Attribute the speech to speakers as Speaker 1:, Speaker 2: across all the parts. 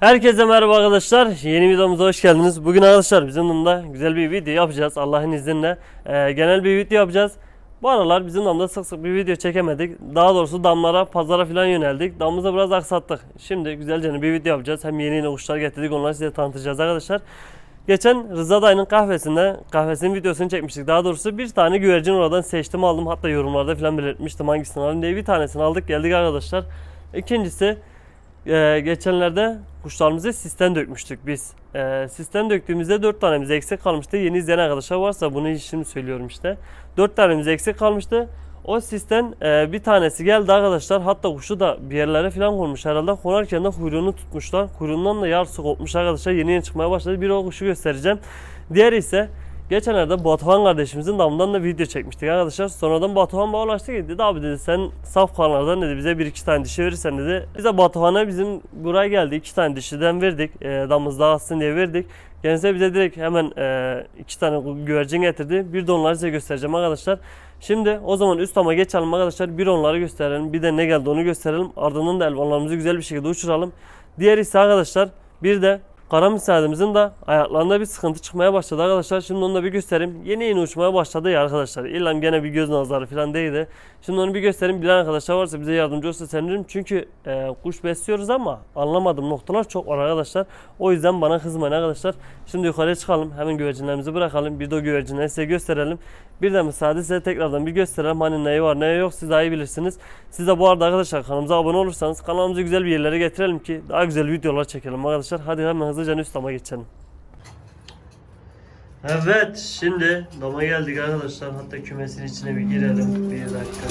Speaker 1: Herkese merhaba arkadaşlar. Yeni videomuza hoş geldiniz. Bugün arkadaşlar bizim damda güzel bir video yapacağız Allah'ın izniyle. Ee, genel bir video yapacağız. Bu aralar bizim damda sık sık bir video çekemedik. Daha doğrusu damlara, pazara falan yöneldik. Damımızı biraz aksattık. Şimdi güzelce bir video yapacağız. Hem yeni yeni kuşlar getirdik onları size tanıtacağız arkadaşlar. Geçen Rıza dayının kahvesinde kahvesinin videosunu çekmiştik. Daha doğrusu bir tane güvercin oradan seçtim aldım. Hatta yorumlarda falan belirtmiştim hangisini alayım diye. Bir tanesini aldık geldik arkadaşlar. İkincisi ee, geçenlerde kuşlarımızı sisten dökmüştük biz. Ee, sisten döktüğümüzde 4 tanemiz eksik kalmıştı. Yeni izleyen arkadaşlar varsa bunu şimdi söylüyorum işte. 4 tanemiz eksik kalmıştı. O sisten e, bir tanesi geldi arkadaşlar. Hatta kuşu da bir yerlere falan konmuş herhalde. Konarken de kuyruğunu tutmuşlar. Kuyruğundan da yarısı kopmuş arkadaşlar. Yeni yeni çıkmaya başladı. Bir o kuşu göstereceğim. Diğeri ise Geçenlerde Batuhan kardeşimizin damından da video çekmiştik arkadaşlar. Sonradan Batuhan bana ulaştı ki dedi abi dedi sen saf kanlardan dedi bize bir iki tane dişi verirsen dedi. Biz de Batuhan'a bizim buraya geldi iki tane dişiden verdik. E, damız dağıtsın diye verdik. Kendisi bize direkt hemen e, iki tane güvercin getirdi. Bir de onları size göstereceğim arkadaşlar. Şimdi o zaman üst ama geçelim arkadaşlar. Bir onları gösterelim. Bir de ne geldi onu gösterelim. Ardından da elvanlarımızı güzel bir şekilde uçuralım. Diğer ise arkadaşlar bir de Kara müsaadenizin de ayaklarında bir sıkıntı çıkmaya başladı arkadaşlar. Şimdi onu da bir göstereyim. Yeni yeni uçmaya başladı ya arkadaşlar. İlla gene bir göz nazarı falan değildi. Şimdi onu bir göstereyim. Bilen arkadaşlar varsa bize yardımcı olsa sevinirim. Çünkü e, kuş besliyoruz ama anlamadığım noktalar çok var arkadaşlar. O yüzden bana kızmayın arkadaşlar. Şimdi yukarıya çıkalım. Hemen güvercinlerimizi bırakalım. Bir de güvercinleri size gösterelim. Bir de müsaade size tekrardan bir gösterelim. Hani neyi var neyi yok siz daha iyi bilirsiniz. Siz de bu arada arkadaşlar kanalımıza abone olursanız kanalımızı güzel bir yerlere getirelim ki daha güzel videolar çekelim arkadaşlar. Hadi hemen hızlıca üst dama geçelim. Evet şimdi dama geldik arkadaşlar. Hatta kümesin içine bir girelim. Bir dakika.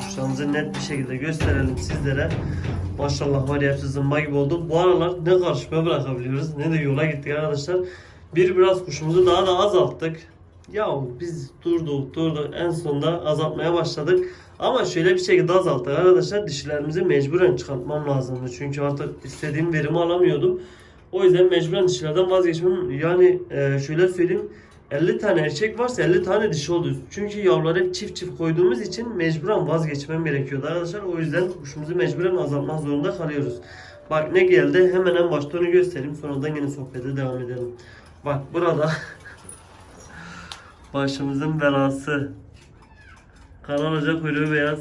Speaker 1: Kuşlarımızı net bir şekilde gösterelim sizlere. Maşallah var ya hepsi zımba gibi oldu. Bu aralar ne karışmaya bırakabiliyoruz ne de yola gittik arkadaşlar. Bir biraz kuşumuzu daha da azalttık. Ya biz durduk durduk en sonunda azaltmaya başladık. Ama şöyle bir şekilde azalttık arkadaşlar. Dişilerimizi mecburen çıkartmam lazımdı. Çünkü artık istediğim verimi alamıyordum. O yüzden mecburen dişilerden vazgeçmem. Yani e, şöyle söyleyeyim. 50 tane erkek varsa 50 tane dişi oldu. Çünkü yavruları çift çift koyduğumuz için mecburen vazgeçmem gerekiyordu arkadaşlar. O yüzden kuşumuzu mecburen azaltmak zorunda kalıyoruz. Bak ne geldi hemen en başta onu göstereyim. Sonradan yine sohbete devam edelim. Bak burada başımızın belası. Kanal Hoca kuyruğu beyaz.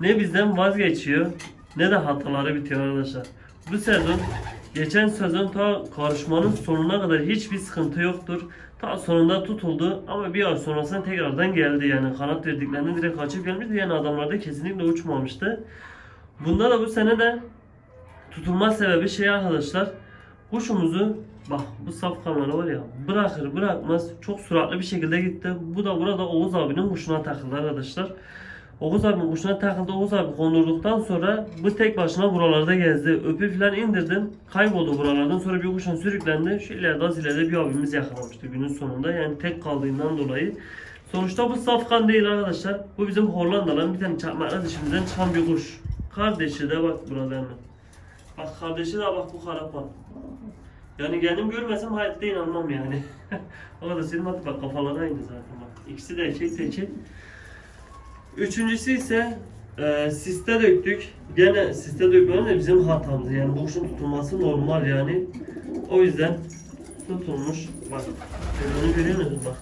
Speaker 1: Ne bizden vazgeçiyor ne de hataları bitiyor arkadaşlar. Bu sezon geçen sezon ta karışmanın sonuna kadar hiçbir sıkıntı yoktur. Ta sonunda tutuldu ama bir ay sonrasında tekrardan geldi yani kanat verdiklerinde direkt kaçıp gelmişti yani adamlarda kesinlikle uçmamıştı. Bunda da bu sene de tutulma sebebi şey arkadaşlar kuşumuzu bak bu saf kanları var ya bırakır bırakmaz çok süratli bir şekilde gitti. Bu da burada Oğuz abinin kuşuna takıldı arkadaşlar. Oğuz abinin kuşuna takıldı. Oğuz abi kondurduktan sonra bu tek başına buralarda gezdi. Öpü falan indirdim. Kayboldu buralardan. Sonra bir kuşun sürüklendi. Şu ileride az ileride bir abimiz yakalamıştı günün sonunda. Yani tek kaldığından dolayı. Sonuçta bu safkan değil arkadaşlar. Bu bizim Hollandalı bir tane çakmakla dişimizden çıkan bir kuş. Kardeşi de bak burada hemen. Bak kardeşi de bak bu karapan. Yani kendim görmesem hayatta inanmam yani. o kadar bak bak kafaları aynı zaten bak. İkisi de erkek seçin. Üçüncüsü ise e, siste döktük. Gene siste dökmenin de bizim hatamız. Yani bu kuşun tutulması normal yani. O yüzden tutulmuş. Bak. Kuyruğunu görüyor musun bak.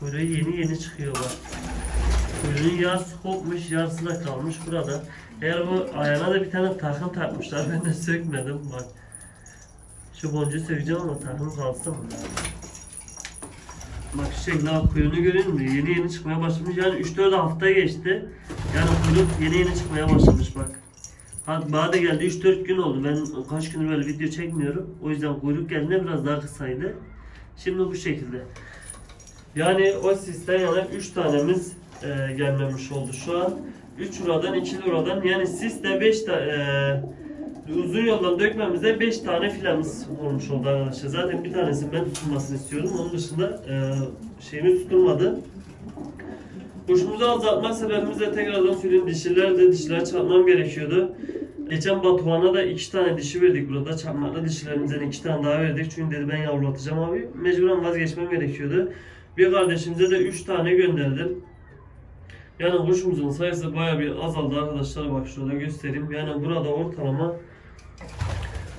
Speaker 1: Kuyruğu yeni yeni çıkıyor bak. Kuyruğun yarısı kopmuş, yarısı kalmış burada. Eğer bu ayağına da bir tane takım takmışlar. Ben de sökmedim bak. Şu boncuğu sökeceğim ama takım kalsın. Bak şekilde bak kuyruğunu görüyor musun? Yeni yeni çıkmaya başlamış. Yani 3-4 hafta geçti. Yani kuyruk yeni yeni çıkmaya başlamış bak. Hadi bana da geldi 3-4 gün oldu. Ben kaç gündür böyle video çekmiyorum. O yüzden kuyruk geldiğinde biraz daha kısaydı. Şimdi bu şekilde. Yani o sistem yani 3 tanemiz e, gelmemiş oldu şu an. 3 liradan 2 liradan yani siste 5 tane uzun yoldan dökmemizde 5 tane filemiz olmuş oldu arkadaşlar. Zaten bir tanesini ben tutulmasını istiyorum. Onun dışında e, şeyimiz tutulmadı. Kuşumuzu azaltma sebebimiz de tekrardan söyleyeyim dişiler de dişiler çarpmam gerekiyordu. Geçen Batuhan'a da iki tane dişi verdik burada. Çarpmakla dişilerimizden iki tane daha verdik. Çünkü dedi ben yavrulatacağım abi. Mecburen vazgeçmem gerekiyordu. Bir kardeşimize de üç tane gönderdim. Yani kuşumuzun sayısı baya bir azaldı arkadaşlar. Bak şurada göstereyim. Yani burada ortalama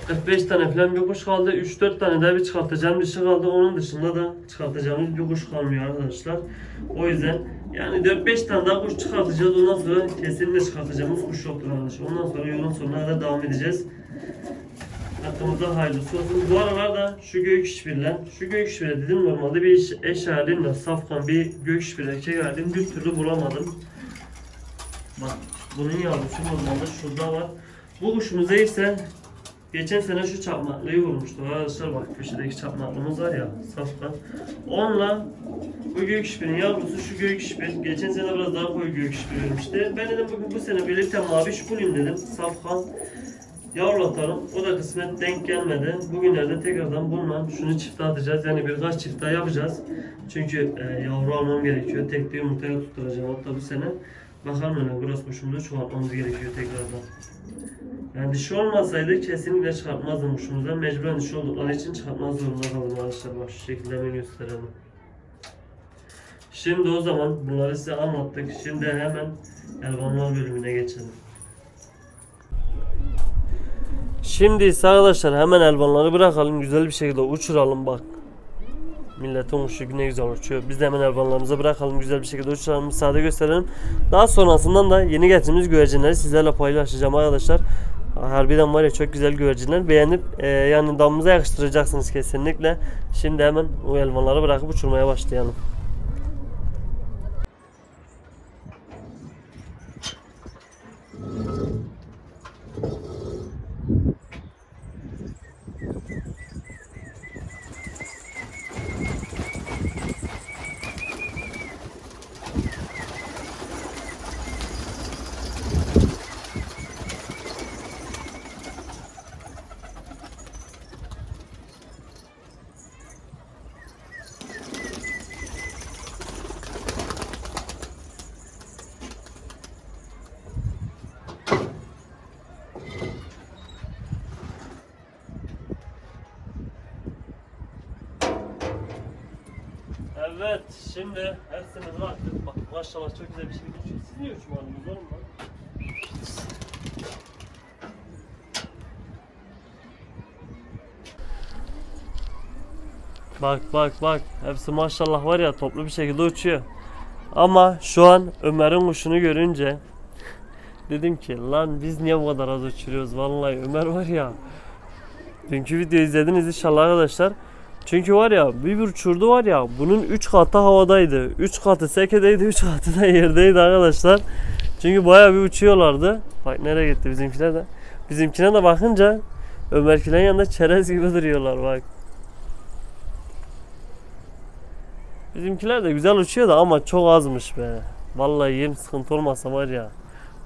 Speaker 1: 45 tane falan bir kuş kaldı. 3-4 tane daha bir çıkartacağım dişi kaldı. Onun dışında da çıkartacağımız bir kuş kalmıyor arkadaşlar. O yüzden yani 4-5 tane daha kuş çıkartacağız. Ondan sonra kesinlikle çıkartacağımız kuş yoktur arkadaşlar. Ondan sonra yolun sonuna kadar devam edeceğiz. Hakkımızda hayırlısı olsun. Bu aralarda şu gök işbirle, şu gök işbirle dedim normalde bir eş, halimle safkan bir gök işbirle erkek bir türlü bulamadım. Bak bunun yavrusu normalde şurada var. Bu kuşumuza ise geçen sene şu çapmaklıyı vurmuştu. Arkadaşlar bak köşedeki çapmaklımız var ya safkan. Onunla bu gök işbirin yavrusu şu gök işbir. Geçen sene biraz daha koyu gök işbir vermişti. Ben dedim bugün bu sene birlikte mavi bulayım dedim. Safkan Yavrularım o da kısmet denk gelmedi. Bugünlerde tekrardan bununla şunu çifte atacağız. Yani birkaç çift daha yapacağız. Çünkü e, yavru almam gerekiyor. Tek bir yumurtaya tutturacağım hatta bu sene. Bakalım öyle kuşumuzu çoğaltmamız gerekiyor tekrardan. Yani dişi olmasaydı kesinlikle çıkartmazdım kuşumuza. Mecburen dişi oldukları için çıkartmaz zorunda kaldım arkadaşlar. Bak şu şekilde hemen gösterelim. Şimdi o zaman bunları size anlattık. Şimdi hemen elvanlar bölümüne geçelim. Şimdi ise arkadaşlar hemen elvanları bırakalım güzel bir şekilde uçuralım bak. Milletin kuşu ne güzel uçuyor. Biz de hemen elvanlarımızı bırakalım güzel bir şekilde uçuralım müsaade gösterelim. Daha sonrasından da yeni getirdiğimiz güvercinleri sizlerle paylaşacağım arkadaşlar. Harbiden var ya çok güzel güvercinler. Beğenip e, yani damımıza yakıştıracaksınız kesinlikle. Şimdi hemen o elvanları bırakıp uçurmaya başlayalım. Evet, şimdi hepsini bıraktık. Bak maşallah çok güzel bir şekilde uçuyor. Siz niye uçmadınız oğlum lan? Bak bak bak. Hepsi maşallah var ya toplu bir şekilde uçuyor. Ama şu an Ömer'in kuşunu görünce dedim ki lan biz niye bu kadar az uçuruyoruz vallahi Ömer var ya. Dünkü videoyu izlediniz inşallah arkadaşlar. Çünkü var ya bir uçurdu var ya bunun 3 katı havadaydı. 3 katı sekedeydi 3 katı da yerdeydi arkadaşlar. Çünkü bayağı bir uçuyorlardı. Bak nereye gitti bizimkiler de. Bizimkine de bakınca Ömerkilerin yanında çerez gibi duruyorlar bak. Bizimkiler de güzel uçuyor da ama çok azmış be. Vallahi yem sıkıntı olmasa var ya.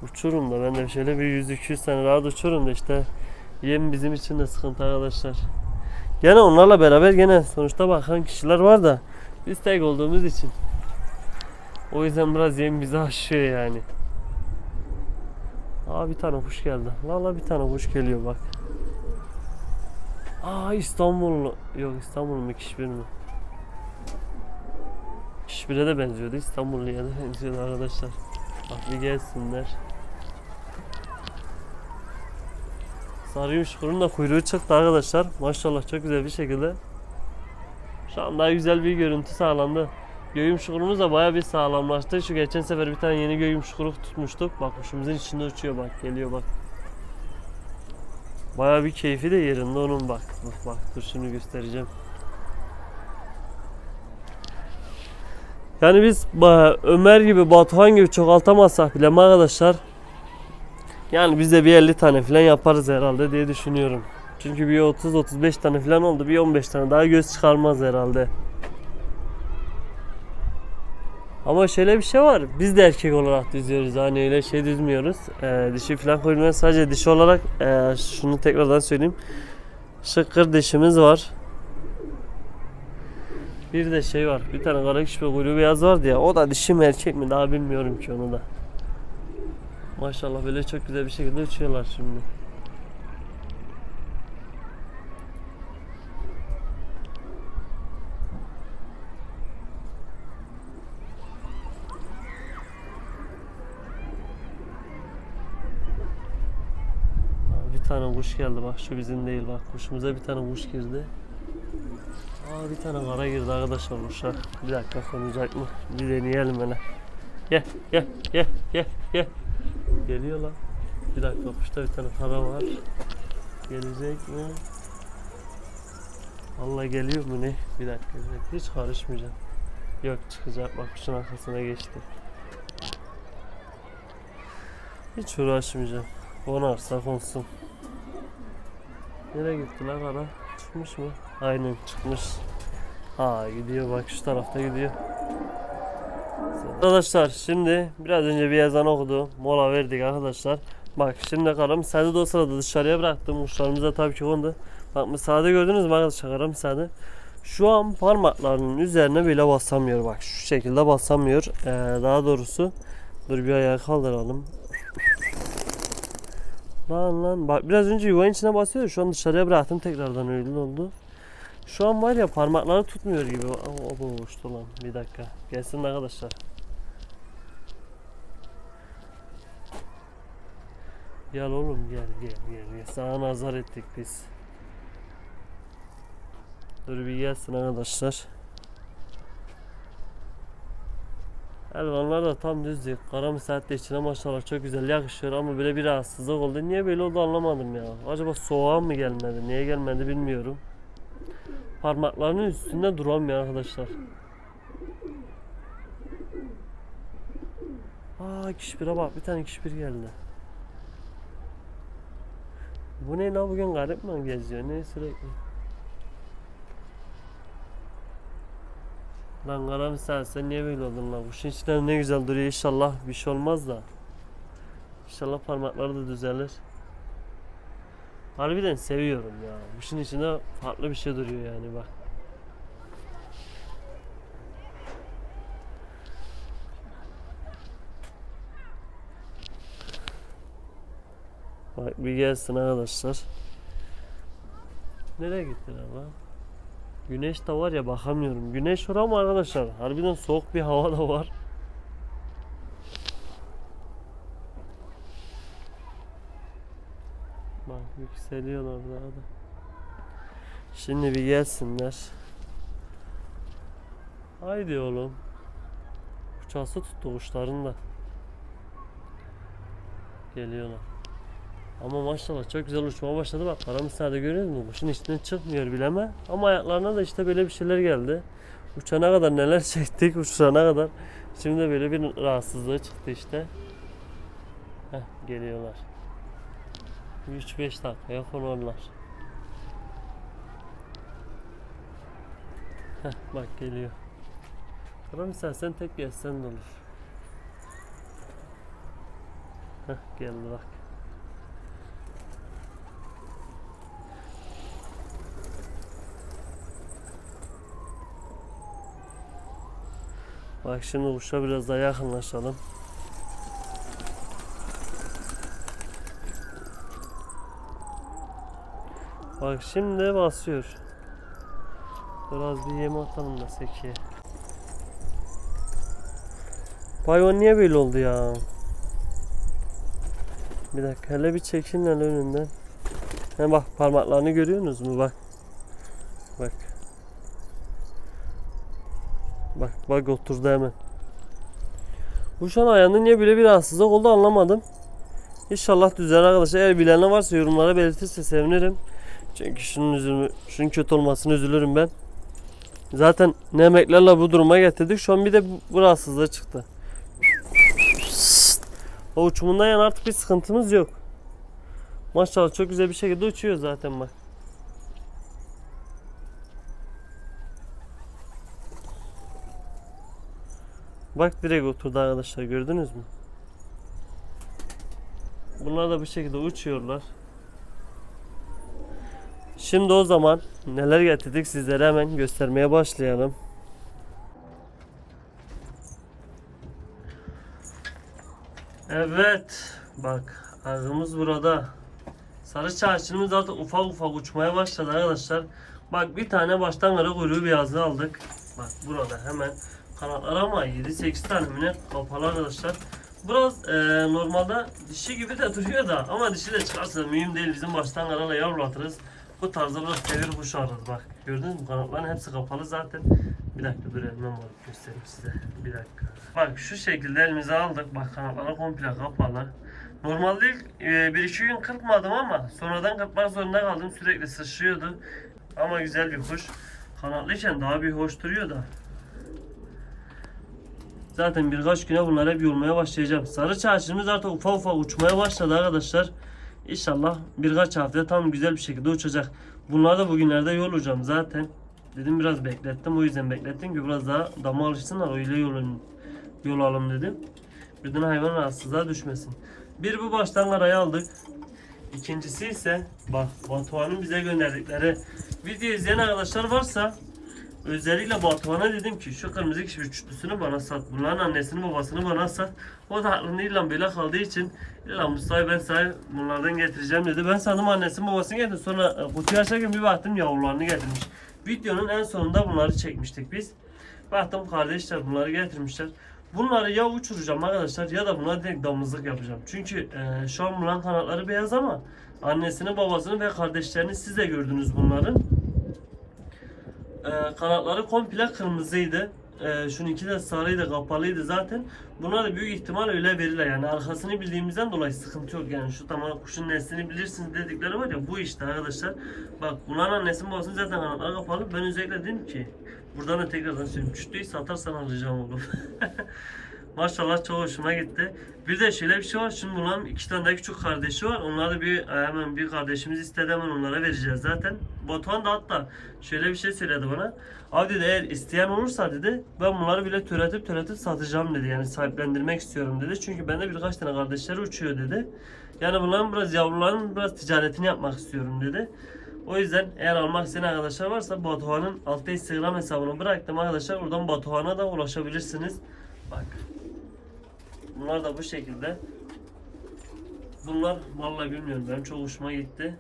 Speaker 1: Uçurum da ben de şöyle bir 100-200 tane rahat uçurum da işte yem bizim için de sıkıntı arkadaşlar. Gene onlarla beraber gene sonuçta bakan kişiler var da biz tek olduğumuz için. O yüzden biraz yem bizi aşıyor yani. Aa bir tane kuş geldi. Valla bir tane kuş geliyor bak. Aa İstanbullu. Yok İstanbul mu Kişbir mi? Kişbir'e de benziyordu. İstanbulluya da benziyordu arkadaşlar. Bak bir gelsinler. Sarıymış bunun da kuyruğu çıktı arkadaşlar. Maşallah çok güzel bir şekilde. Şu an daha güzel bir görüntü sağlandı. Göğüm çukurumuz da baya bir sağlamlaştı. Şu geçen sefer bir tane yeni göğüm çukuru tutmuştuk. Bak kuşumuzun içinde uçuyor bak geliyor bak. Baya bir keyfi de yerinde onun bak. Bak bak dur şunu göstereceğim. Yani biz Ömer gibi Batuhan gibi çoğaltamazsak bile arkadaşlar yani biz de bir 50 tane falan yaparız herhalde diye düşünüyorum. Çünkü bir 30-35 tane falan oldu. Bir 15 tane daha göz çıkarmaz herhalde. Ama şöyle bir şey var. Biz de erkek olarak düzüyoruz. Hani öyle şey düzmüyoruz. Ee, dişi falan koymuyoruz. Sadece dişi olarak e, şunu tekrardan söyleyeyim. Şıkkır dişimiz var. Bir de şey var. Bir tane kara küçük kuyruğu beyaz vardı ya. O da dişi mi erkek mi daha bilmiyorum ki onu da. Maşallah böyle çok güzel bir şekilde uçuyorlar şimdi. tane kuş geldi bak şu bizim değil bak kuşumuza bir tane kuş girdi. Aa bir tane kara girdi arkadaşlar kuşa. Bir dakika konacak mı? Bir deneyelim hele. Gel gel gel gel gel. Geliyor lan. Bir dakika kuşta bir tane kara var. Gelecek mi? Allah geliyor mu ne? Bir dakika, dakika. hiç karışmayacağım. Yok çıkacak bak kuşun arkasına geçti. Hiç uğraşmayacağım. Konarsa konsun. Nereye gitti lan kara? Çıkmış mı? Aynen çıkmış. Ha gidiyor bak şu tarafta gidiyor. Arkadaşlar şimdi biraz önce bir ezan okudu. Mola verdik arkadaşlar. Bak şimdi karam sade de o sırada dışarıya bıraktım. Kuşlarımız da tabii ki kondu. Bak müsaade gördünüz mü arkadaşlar karam müsaade. Şu an parmaklarının üzerine bile basamıyor bak şu şekilde basamıyor. Ee, daha doğrusu dur bir ayağa kaldıralım. Lan lan bak biraz önce yuvanın içine basıyor şu an dışarıya bıraktım tekrardan öyle oldu. Şu an var ya parmakları tutmuyor gibi. O, o bu uçtu lan. Bir dakika. Gelsin arkadaşlar. Gel oğlum gel gel gel. gel. Sana nazar ettik biz. Dur bir gelsin arkadaşlar. Elvanlar da tam düzdü. Kara saatte içine maşallah çok güzel yakışıyor ama böyle bir rahatsızlık oldu. Niye böyle oldu anlamadım ya. Acaba soğuğa mı gelmedi? Niye gelmedi bilmiyorum. Parmaklarının üstünde duramıyor arkadaşlar. Aa kişbire bak bir tane kişbir geldi. Bu ne la bugün garip mi geziyor ne sürekli? Lan kara misal sen niye böyle oldun lan? Kuşun içinde ne güzel duruyor inşallah bir şey olmaz da. İnşallah parmakları da düzelir. Harbiden seviyorum ya. Kuşun içinde farklı bir şey duruyor yani bak. Bak bir gelsin arkadaşlar. Nereye gittiler lan? Güneş de var ya bakamıyorum. Güneş var ama arkadaşlar harbiden soğuk bir hava da var. Bak yükseliyorlar daha da. Şimdi bir gelsinler. Haydi oğlum. Uçası tuttu kuşların da. Geliyorlar. Ama maşallah çok güzel uçmaya başladı bak kara misali görüyor musun? Kuşun içinden çıkmıyor bileme. Ama ayaklarına da işte böyle bir şeyler geldi. Uçana kadar neler çektik uçana kadar. Şimdi de böyle bir rahatsızlığı çıktı işte. Heh, geliyorlar. 3-5 dakikaya konarlar. Heh, bak geliyor. Kara misal sen tek gelsen de olur. Heh, geldi bak. Bak şimdi kuşa biraz daha yakınlaşalım. Bak şimdi basıyor. Biraz bir yem atalım da sekiye. Bu hayvan niye böyle oldu ya? Bir dakika hele bir çekin hele önünden. He bak parmaklarını görüyorsunuz mu bak. Bak. Bak bak oturdu hemen. Bu şu an ayağında niye böyle bir rahatsızlık oldu anlamadım. İnşallah düzelir arkadaşlar. Eğer bilenler varsa yorumlara belirtirse sevinirim. Çünkü şunun üzülme, şunun kötü olmasını üzülürüm ben. Zaten ne emeklerle bu duruma getirdik. Şu an bir de bu, bu rahatsızlığı çıktı. O uçumundan yana artık bir sıkıntımız yok. Maşallah çok güzel bir şekilde uçuyor zaten bak. Bak direkt oturdu arkadaşlar gördünüz mü? Bunlar da bu şekilde uçuyorlar. Şimdi o zaman neler getirdik sizlere hemen göstermeye başlayalım. Evet. Bak ağımız burada. Sarı çarşımız artık ufak ufak uçmaya başladı arkadaşlar. Bak bir tane baştan kara kuyruğu beyazlı aldık. Bak burada hemen kanatlar ama 7-8 tane mi kapalı arkadaşlar. Biraz e, normalde dişi gibi de duruyor da ama dişi de çıkarsa mühim değil. Bizim baştan kararla yavrulatırız. Bu tarzda biraz devir kuşu ararız bak. Gördünüz mü kanatların hepsi kapalı zaten. Bir dakika dur elimden var göstereyim size. Bir dakika. Bak şu şekilde elimize aldık. Bak kanatları komple kapalı. Normalde ilk e, bir iki gün kırpmadım ama sonradan kırpmak zorunda kaldım. Sürekli sıçrıyordu. Ama güzel bir kuş. Kanatlıyken daha bir hoş duruyor da. Zaten birkaç güne bunlar hep yormaya başlayacağım. Sarı çarşımız artık ufak ufak uçmaya başladı arkadaşlar. İnşallah birkaç hafta tam güzel bir şekilde uçacak. Bunları da bugünlerde yollayacağım zaten. Dedim biraz beklettim o yüzden beklettim ki biraz daha dama alışsınlar öyle yolun yol alım dedim. Birden hayvan rahatsızlığa düşmesin. Bir bu baştan karayı aldık. İkincisi ise bak Batuhan'ın bize gönderdikleri video izleyen arkadaşlar varsa özellikle Batuhan'a dedim ki şu kırmızı kişi üçlüsünü bana sat. Bunların annesini babasını bana sat. O da aklında illa böyle kaldığı için illa Mustafa'yı ben sana bunlardan getireceğim dedi. Ben sandım annesini babasını getirdi. Sonra e, kutuyu açarken bir baktım yavrularını getirmiş. Videonun en sonunda bunları çekmiştik biz. Baktım kardeşler bunları getirmişler. Bunları ya uçuracağım arkadaşlar ya da buna direkt damızlık yapacağım. Çünkü e, şu an bunların kanatları beyaz ama annesini babasını ve kardeşlerini siz de gördünüz bunların. E, kanatları komple kırmızıydı. E, şununki de sarıydı kapalıydı zaten. Bunlar da büyük ihtimal öyle verirler yani arkasını bildiğimizden dolayı sıkıntı yok yani şu tamam kuşun neslini bilirsiniz dedikleri var ya bu işte arkadaşlar. Bak bunların annesinin babasının zaten kanatları kapalı. Ben özellikle dedim ki buradan da tekrardan söyleyeyim. Küçüğü satarsan alacağım oğlum. Maşallah çok hoşuma gitti. Bir de şöyle bir şey var. Şimdi bunların iki tane de küçük kardeşi var. Onları bir e, hemen bir kardeşimiz istedi hemen onlara vereceğiz zaten. Batuhan da hatta şöyle bir şey söyledi bana. Abi dedi eğer isteyen olursa dedi ben bunları bile türetip türetip satacağım dedi. Yani sahiplendirmek istiyorum dedi. Çünkü bende birkaç tane kardeşleri uçuyor dedi. Yani bunların biraz yavruların biraz ticaretini yapmak istiyorum dedi. O yüzden eğer almak isteyen arkadaşlar varsa Batuhan'ın altta Instagram hesabını bıraktım arkadaşlar. Oradan Batuhan'a da ulaşabilirsiniz. Bak. Bunlar da bu şekilde. Bunlar vallahi bilmiyorum benim çok hoşuma gitti.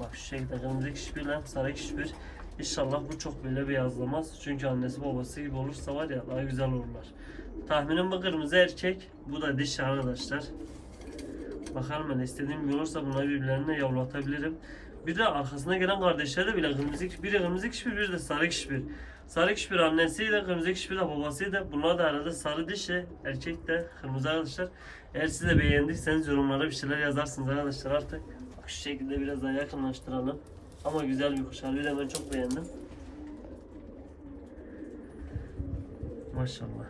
Speaker 1: Bak şu şekilde kırmızı kişbirle sarı kişbir. İnşallah bu çok böyle beyazlamaz. Çünkü annesi babası gibi olursa var ya daha güzel olurlar. Tahminim bu kırmızı erkek. Bu da dişi arkadaşlar. Bakalım ben istediğim gibi olursa bunları birbirlerine yavlatabilirim. Bir de arkasına gelen kardeşleri de bile kırmızı biri kırmızı kişbir, biri de sarı kişbir. Sarı kişbir annesiyle, kırmızı kişbir de babasıydı. Bunlar da herhalde sarı dişi, erkek de kırmızı arkadaşlar. Eğer siz de beğendiyseniz yorumlara bir şeyler yazarsınız arkadaşlar artık. Şu şekilde biraz daha yakınlaştıralım. Ama güzel bir kuş. Harbiden ben çok beğendim. Maşallah.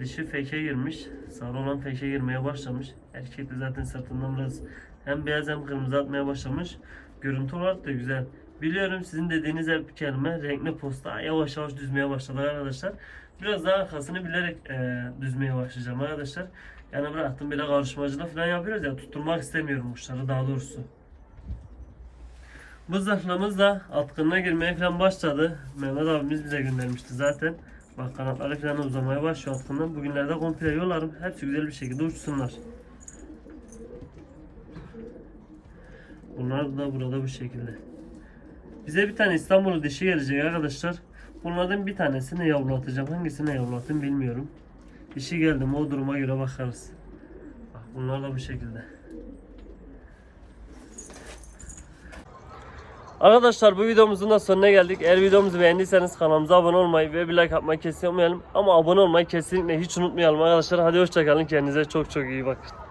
Speaker 1: Dişi feke girmiş. Sarı olan feke girmeye başlamış. Erkek de zaten sırtından biraz hem beyaz hem kırmızı atmaya başlamış. Görüntü olarak da güzel. Biliyorum sizin dediğiniz hep bir kelime renkli posta yavaş yavaş düzmeye başladı arkadaşlar. Biraz daha arkasını bilerek e, düzmeye başlayacağım arkadaşlar. Yani bıraktım böyle karışmacılık falan yapıyoruz ya tutturmak istemiyorum kuşları daha doğrusu. Bu zırhlamız da atkınına girmeye falan başladı. Mehmet abimiz bize göndermişti zaten. Bak kanatları falan uzamaya başlıyor atkından. Bugünlerde komple yollarım. Hepsi güzel bir şekilde uçsunlar. Bunlar da burada bu şekilde. Bize bir tane İstanbul'u dişi gelecek arkadaşlar. Bunlardan bir tanesini yavrulatacağım. Hangisini yavrulatayım bilmiyorum. Dişi geldi o duruma göre bakarız. Bak bunlar da bu şekilde. Arkadaşlar bu videomuzun da sonuna geldik. Eğer videomuzu beğendiyseniz kanalımıza abone olmayı ve bir like atmayı kesin unutmayalım. Ama abone olmayı kesinlikle hiç unutmayalım arkadaşlar. Hadi hoşçakalın. Kendinize çok çok iyi bakın.